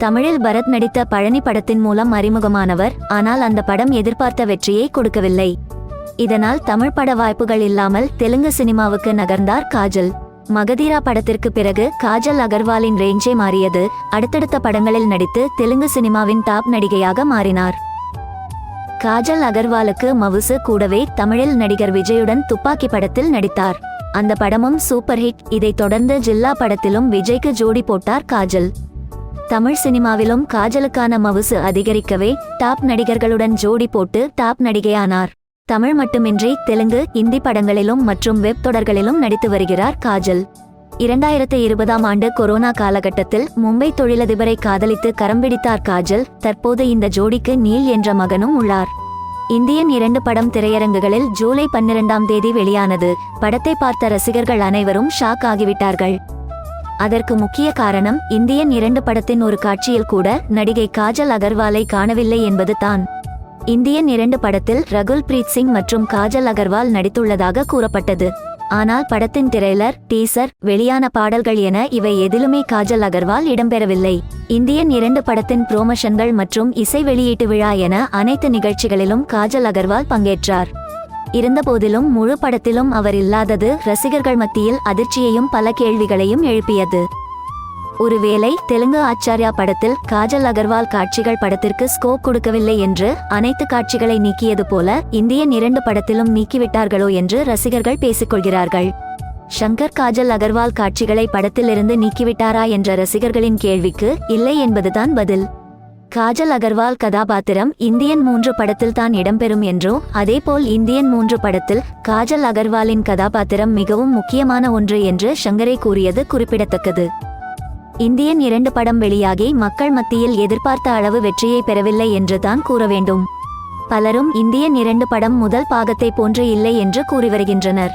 தமிழில் பரத் நடித்த பழனி படத்தின் மூலம் அறிமுகமானவர் ஆனால் அந்த படம் எதிர்பார்த்த வெற்றியை கொடுக்கவில்லை. இதனால் தமிழ் பட வாய்ப்புகள் இல்லாமல் தெலுங்கு சினிமாவுக்கு நகர்ந்தார் காஜல். மகதீரா படத்திற்கு பிறகு காஜல் அகர்வாலின் ரேஞ்சே மாறியது. அடுத்தடுத்த படங்களில் நடித்து தெலுங்கு சினிமாவின் டாப் நடிகையாக மாறினார். காஜல் அகர்வாலுக்கு மவுசு கூடவே தமிழில் நடிகர் விஜயுடன் துப்பாக்கி படத்தில் நடித்தார். அந்த படமும் சூப்பர் ஹிட். இதைத் தொடர்ந்து ஜில்லா படத்திலும் விஜய்க்கு ஜோடி போட்டார் காஜல். தமிழ் சினிமாவிலும் காஜலுக்கான மவுசு அதிகரிக்கவே டாப் நடிகர்களுடன் ஜோடி போட்டு டாப் நடிகையானார். தமிழ் மட்டுமின்றி தெலுங்கு இந்தி படங்களிலும் மற்றும் வெப் தொடர்களிலும் நடித்து வருகிறார் காஜல். இரண்டாயிரத்து இருபதாம் ஆண்டு கொரோனா காலகட்டத்தில் மும்பை தொழிலதிபரை காதலித்து கரம் பிடித்தார் காஜல். தற்போது இந்த ஜோடிக்கு நீல் என்ற மகனும் உள்ளார். இந்தியன் இரண்டு படம் திரையரங்குகளில் ஜூலை பன்னிரெண்டாம் தேதி வெளியானது. படத்தை பார்த்த ரசிகர்கள் அனைவரும் ஷாக் ஆகிவிட்டார்கள். அதற்கு முக்கிய காரணம் இந்தியன் இரண்டு படத்தின் ஒரு காட்சியில் கூட நடிகை காஜல் அகர்வாலை காணவில்லை என்பது தான். இந்தியன் இரண்டு படத்தில் ரகுல் பிரீத் சிங் மற்றும் காஜல் அகர்வால் நடித்துள்ளதாக கூறப்பட்டது. ஆனால் படத்தின் திரைலர் டீசர் வெளியான பாடல்கள் என இவை எதிலுமே காஜல் அகர்வால் இடம்பெறவில்லை. இந்தியன் இரண்டு படத்தின் புரோமோஷன்கள் மற்றும் இசை வெளியீட்டு விழா என அனைத்து நிகழ்ச்சிகளிலும் காஜல் அகர்வால் பங்கேற்றார். இருந்தபோதிலும் முழு படத்திலும் அவர் இல்லாதது ரசிகர்கள் மத்தியில் அதிர்ச்சியையும் பல கேள்விகளையும் எழுப்பியது. ஒருவேளை தெலுங்கு ஆச்சார்யா படத்தில் காஜல் அகர்வால் காட்சிகள் படத்திற்கு ஸ்கோப் கொடுக்கவில்லை என்று அனைத்து காட்சிகளை நீக்கியது போல இந்தியன் இரண்டு படத்திலும் நீக்கிவிட்டார்களோ என்று ரசிகர்கள் பேசிக்கொள்கிறார்கள். ஷங்கர் காஜல் அகர்வால் காட்சிகளை படத்திலிருந்து நீக்கிவிட்டாரா என்ற ரசிகர்களின் கேள்விக்கு இல்லை என்பதுதான் பதில். காஜல் அகர்வால் கதாபாத்திரம் இந்தியன் மூன்று படத்தில் தான் இடம்பெறும் என்றோ அதேபோல் இந்தியன் மூன்று படத்தில் காஜல் அகர்வாலின் கதாபாத்திரம் மிகவும் முக்கியமான ஒன்று என்று ஷங்கரே கூறியது குறிப்பிடத்தக்கது. இந்தியன் இரண்டு படம் வெளியாகி மக்கள் மத்தியில் எதிர்பார்த்த அளவு வெற்றியை பெறவில்லை என்று தான் கூற வேண்டும். பலரும் இந்தியன் இரண்டு படம் முதல் பாகத்தை போன்று இல்லை என்று கூறி வருகின்றனர்.